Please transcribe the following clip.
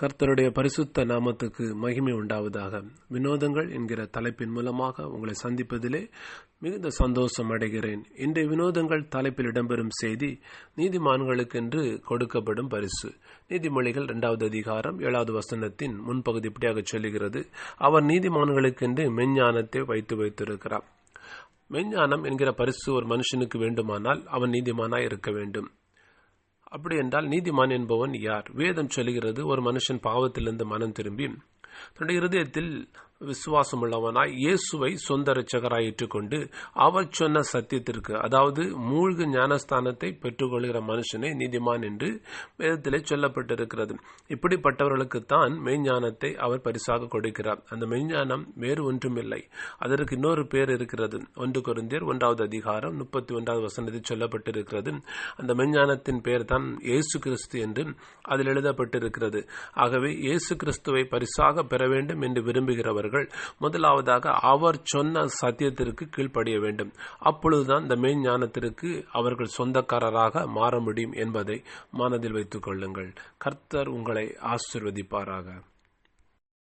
கர்த்தருடைய பரிசுத்த நாமத்துக்கு மகிமை உண்டாவதாக. வினோதங்கள் என்கிற தலைப்பின் மூலமாக உங்களை சந்திப்பதிலே மிகுந்த சந்தோஷம் அடைகிறேன். இன்றைய வினோதங்கள் தலைப்பில் இடம்பெறும் செய்தி நீதிமான்களுக்கென்று கொடுக்கப்படும் பரிசு. நீதிமொழிகள் இரண்டாவது அதிகாரம் ஏழாவது வசனத்தின் முன்பகுதி இப்படியாக சொல்லுகிறது. அவர் நீதிமான்களுக்கென்று மெஞ்ஞானத்தை வைத்து வைத்திருக்கிறார். மெஞ்ஞானம் என்கிற பரிசு ஒரு மனுஷனுக்கு வேண்டுமானால் அவன் நீதிமானாய் இருக்க வேண்டும். அப்படி என்றால் நீதிமான் என்பவன் யார்? வேதம் சொல்கிறது ஒரு மனுஷன் பாவத்திலிருந்து மனம் திரும்பி தன்னுடைய இருதயத்தில் விசுவாசமுள்ளவனாய் இயேசுவை சொந்த ரட்சகராய் ஏற்றுக்கொண்டு அவர் சொன்ன சத்தியத்திற்கு அதாவது மூழ்கு ஞானஸ்தானத்தை பெற்றுக்கொள்கிற மனுஷனே நீதிமான் என்று வேதத்திலே சொல்லப்பட்டிருக்கிறது. இப்படிப்பட்டவர்களுக்குத்தான் மெய்ஞானத்தை அவர் பரிசாக கொடுக்கிறார். அந்த மெய்ஞானம் வேறு ஒன்றுமில்லை. அதற்கு இன்னொரு பேர் இருக்கிறது. ஒன்று குருந்தியர் ஒன்றாவது அதிகாரம் முப்பத்தி ஒன்றாவது வசனத்தில் சொல்லப்பட்டிருக்கிறது. அந்த மெய்ஞானத்தின் பேர் தான் இயேசு கிறிஸ்து என்று அதில் எழுதப்பட்டிருக்கிறது. ஆகவே இயேசு கிறிஸ்துவை பரிசாக பெற வேண்டும் என்று விரும்புகிறவர்கள் முதலாவதாக அவர் சொன்ன சத்தியத்திற்கு கீழ்ப்படிய வேண்டும். அப்பொழுதுதான் இந்த மெய்ஞானத்திற்கு அவர்கள் சொந்தக்காரராக மாற முடியும் என்பதை மனதில் வைத்துக் கொள்ளுங்கள். கர்த்தர் உங்களை ஆசிர்வதிப்பாராக.